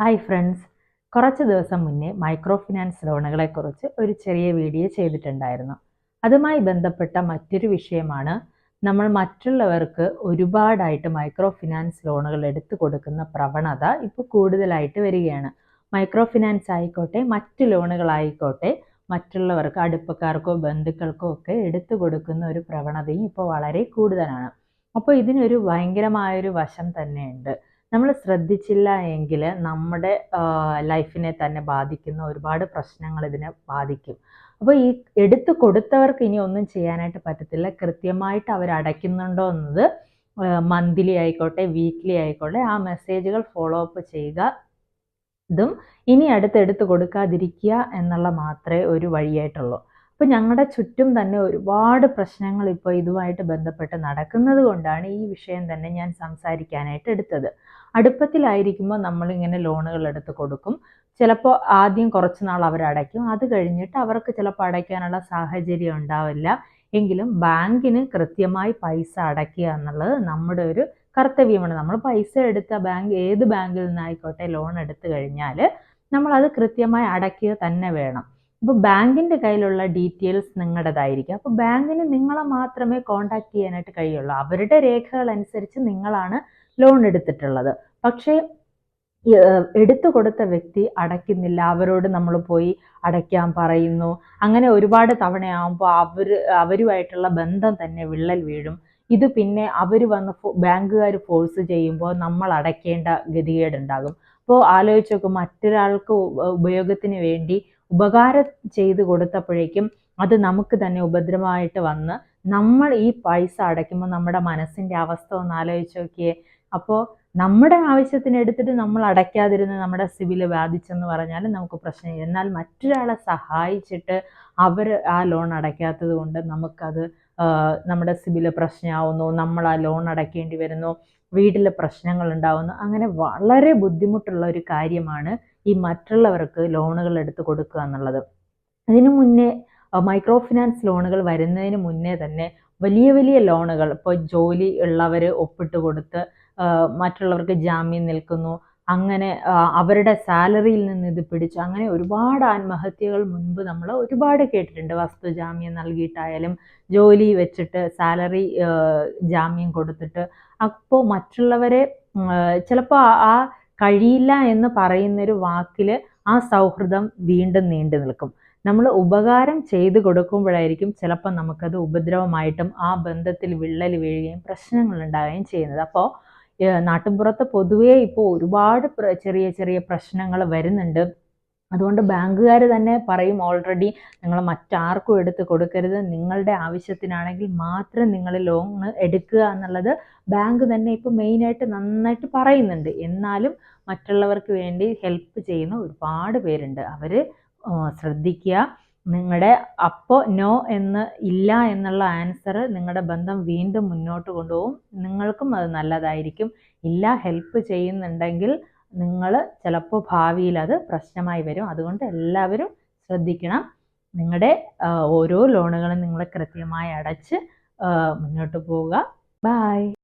Hi friends. കുറച്ച് ദിവസം മുന്നേ മൈക്രോ ഫിനാൻസ് ലോണുകളെക്കുറിച്ച് ഒരു ചെറിയ വീഡിയോ ചെയ്തിട്ടുണ്ടായിരുന്നു. അതുമായി ബന്ധപ്പെട്ട മറ്റൊരു വിഷയമാണ് നമ്മൾ മറ്റുള്ളവർക്ക് ഒരുപാടായിട്ട് മൈക്രോ ഫിനാൻസ് ലോണുകൾ എടുത്തു കൊടുക്കുന്ന പ്രവണത ഇപ്പോൾ കൂടുതലായിട്ട് വരികയാണ്. മൈക്രോ ഫിനാൻസ് ആയിക്കോട്ടെ മറ്റ് ലോണുകളായിക്കോട്ടെ മറ്റുള്ളവർക്ക് അടുപ്പക്കാർക്കോ ബന്ധുക്കൾക്കോ ഒക്കെ എടുത്തു കൊടുക്കുന്ന ഒരു പ്രവണതയും ഇപ്പോൾ വളരെ കൂടുതലാണ്. അപ്പോൾ ഇതിനൊരു ഭയങ്കരമായൊരു വശം തന്നെയുണ്ട്. നമ്മൾ ശ്രദ്ധിച്ചില്ല എങ്കിൽ നമ്മുടെ ലൈഫിനെ തന്നെ ബാധിക്കുന്ന ഒരുപാട് പ്രശ്നങ്ങൾ ഇതിനെ ബാധിക്കും. അപ്പോൾ ഈ എടുത്തു കൊടുത്തവർക്ക് ഇനി ഒന്നും ചെയ്യാനായിട്ട് പറ്റത്തില്ല. കൃത്യമായിട്ട് അവർ അടയ്ക്കുന്നുണ്ടോ എന്നത് മന്ത്ലി ആയിക്കോട്ടെ വീക്ക്ലി ആയിക്കോട്ടെ ആ മെസ്സേജുകൾ ഫോളോ അപ്പ് ചെയ്യുക ഇതും ഇനി അടുത്ത് എടുത്തു കൊടുക്കാതിരിക്കുക എന്നുള്ള മാത്രമേ ഒരു വഴിയായിട്ടുള്ളൂ. അപ്പോൾ ഞങ്ങളുടെ ചുറ്റും തന്നെ ഒരുപാട് പ്രശ്നങ്ങൾ ഇപ്പോൾ ഇതുമായിട്ട് ബന്ധപ്പെട്ട് നടക്കുന്നത് കൊണ്ടാണ് ഈ വിഷയം തന്നെ ഞാൻ സംസാരിക്കാനായിട്ട് എടുത്തത്. അടുപ്പത്തിലായിരിക്കുമ്പോൾ നമ്മളിങ്ങനെ ലോണുകൾ എടുത്ത് കൊടുക്കും. ചിലപ്പോൾ ആദ്യം കുറച്ച് നാൾ അവരടയ്ക്കും അത് കഴിഞ്ഞിട്ട് അവർക്ക് ചിലപ്പോൾ അടയ്ക്കാനുള്ള സാഹചര്യം ഉണ്ടാവില്ല. എങ്കിലും ബാങ്കിന് കൃത്യമായി പൈസ അടയ്ക്കുക എന്നുള്ളത് നമ്മുടെ ഒരു കർത്തവ്യമാണ്. നമ്മൾ പൈസ എടുത്ത ബാങ്ക് ഏത് ബാങ്കിൽ നിന്നായിക്കോട്ടെ ലോൺ എടുത്തു കഴിഞ്ഞാൽ നമ്മളത് കൃത്യമായി അടയ്ക്കുക തന്നെ വേണം. അപ്പോൾ ബാങ്കിന്റെ കയ്യിലുള്ള ഡീറ്റെയിൽസ് നിങ്ങളുടേതായിരിക്കും. അപ്പോൾ ബാങ്കിന് നിങ്ങളെ മാത്രമേ കോണ്ടാക്ട് ചെയ്യാനായിട്ട് കഴിയുള്ളൂ. അവരുടെ രേഖകൾ അനുസരിച്ച് നിങ്ങളാണ് ലോൺ എടുത്തിട്ടുള്ളത്. പക്ഷേ എടുത്തു കൊടുത്ത വ്യക്തി അടയ്ക്കുന്നില്ല. അവരോട് നമ്മൾ പോയി അടയ്ക്കാൻ പറയുന്നു. അങ്ങനെ ഒരുപാട് തവണയാകുമ്പോൾ അവർ അവരുമായിട്ടുള്ള ബന്ധം തന്നെ വിള്ളൽ വീഴും. ഇത് പിന്നെ അവർ വന്ന് ബാങ്കുകാർ ഫോഴ്സ് ചെയ്യുമ്പോൾ നമ്മൾ അടയ്ക്കേണ്ട ഗതികേടുണ്ടാകും. അപ്പോൾ ആലോചിച്ച് നോക്കും മറ്റൊരാൾക്ക് ഉപയോഗത്തിന് വേണ്ടി ഉപകാരം ചെയ്ത് കൊടുത്തപ്പോഴേക്കും അത് നമുക്ക് തന്നെ ഉപദ്രവമായിട്ട് വന്ന് നമ്മൾ ഈ പൈസ അടയ്ക്കുമ്പോൾ നമ്മുടെ മനസ്സിന്റെ അവസ്ഥ ഒന്ന് ആലോചിച്ച് നോക്കിയേ. അപ്പോൾ നമ്മുടെ ആവശ്യത്തിന് എടുത്തിട്ട് നമ്മൾ അടയ്ക്കാതിരുന്ന് നമ്മുടെ സിവിൽ ബാധിച്ചെന്ന് പറഞ്ഞാൽ നമുക്ക് പ്രശ്നമില്ല. എന്നാൽ മറ്റൊരാളെ സഹായിച്ചിട്ട് അവർ ആ ലോൺ അടയ്ക്കാത്തത് കൊണ്ട് നമുക്കത് നമ്മുടെ സിബിൽ പ്രശ്നമാവുന്നു നമ്മൾ ആ ലോൺ അടയ്ക്കേണ്ടി വരുന്നു വീട്ടിൽ പ്രശ്നങ്ങൾ ഉണ്ടാവുന്നു അങ്ങനെ വളരെ ബുദ്ധിമുട്ടുള്ള ഒരു കാര്യമാണ് ഈ മറ്റുള്ളവർക്ക് ലോണുകൾ എടുത്ത് കൊടുക്കുക എന്നുള്ളത്. അതിനു മുന്നേ മൈക്രോ ഫിനാൻസ് ലോണുകൾ വരുന്നതിന് മുന്നേ തന്നെ വലിയ വലിയ ലോണുകൾ ഇപ്പോൾ ജോലി ഉള്ളവർ ഒപ്പിട്ട് കൊടുത്ത് മറ്റുള്ളവർക്ക് ജാമ്യം നിൽക്കുന്നു അങ്ങനെ അവരുടെ സാലറിയിൽ നിന്ന് ഇത് പിടിച്ച് അങ്ങനെ ഒരുപാട് ആത്മഹത്യകൾ മുൻപ് നമ്മൾ ഒരുപാട് കേട്ടിട്ടുണ്ട്. വസ്തു ജാമ്യം നൽകിയിട്ടായാലും ജോലി വെച്ചിട്ട് സാലറി ജാമ്യം കൊടുത്തിട്ട്. അപ്പോൾ മറ്റുള്ളവരെ ചിലപ്പോൾ ആ കഴിയില്ല എന്ന് പറയുന്നൊരു വാക്കിൽ ആ സൗഹൃദം വീണ്ടും നീണ്ടു നിൽക്കും. നമ്മൾ ഉപകാരം ചെയ്തു കൊടുക്കുമ്പോഴായിരിക്കും ചിലപ്പോൾ നമുക്കത് ഉപദ്രവമായിട്ടും ആ ബന്ധത്തിൽ വിള്ളൽ വീഴുകയും പ്രശ്നങ്ങൾ ഉണ്ടാകുകയും ചെയ്യുന്നത്. അപ്പോൾ നാട്ടിൻപുറത്ത് പൊതുവേ ഇപ്പോൾ ഒരുപാട് ചെറിയ ചെറിയ പ്രശ്നങ്ങൾ വരുന്നുണ്ട്. അതുകൊണ്ട് ബാങ്കുകാർ തന്നെ പറയും ഓൾറെഡി നിങ്ങൾ മറ്റാർക്കും എടുത്ത് കൊടുക്കരുത്. നിങ്ങളുടെ ആവശ്യത്തിനാണെങ്കിൽ മാത്രം നിങ്ങൾ ലോൺ എടുക്കുക എന്നുള്ളത് ബാങ്ക് തന്നെ ഇപ്പോൾ മെയിനായിട്ട് നന്നായിട്ട് പറയുന്നുണ്ട്. എന്നാലും മറ്റുള്ളവർക്ക് വേണ്ടി ഹെൽപ്പ് ചെയ്യുന്ന ഒരുപാട് പേരുണ്ട്. അവർ ശ്രദ്ധിക്കുക. നിങ്ങളുടെ അപ്പോ നോ എന്ന് ഇല്ല എന്നുള്ള ആൻസർ നിങ്ങളുടെ ബന്ധം വീണ്ടും മുന്നോട്ട് കൊണ്ടുപോകും. നിങ്ങൾക്കും അത് നല്ലതായിരിക്കും. ഇല്ല ഹെൽപ്പ് ചെയ്യുന്നുണ്ടെങ്കിൽ നിങ്ങൾ ചിലപ്പോൾ ഭാവിയിൽ അത് പ്രശ്നമായി വരും. അതുകൊണ്ട് എല്ലാവരും ശ്രദ്ധിക്കണം. നിങ്ങളുടെ ഓരോ ലോണുകളും നിങ്ങൾ കൃത്യമായി അടച്ച് മുന്നോട്ട് പോവുക. ബായ്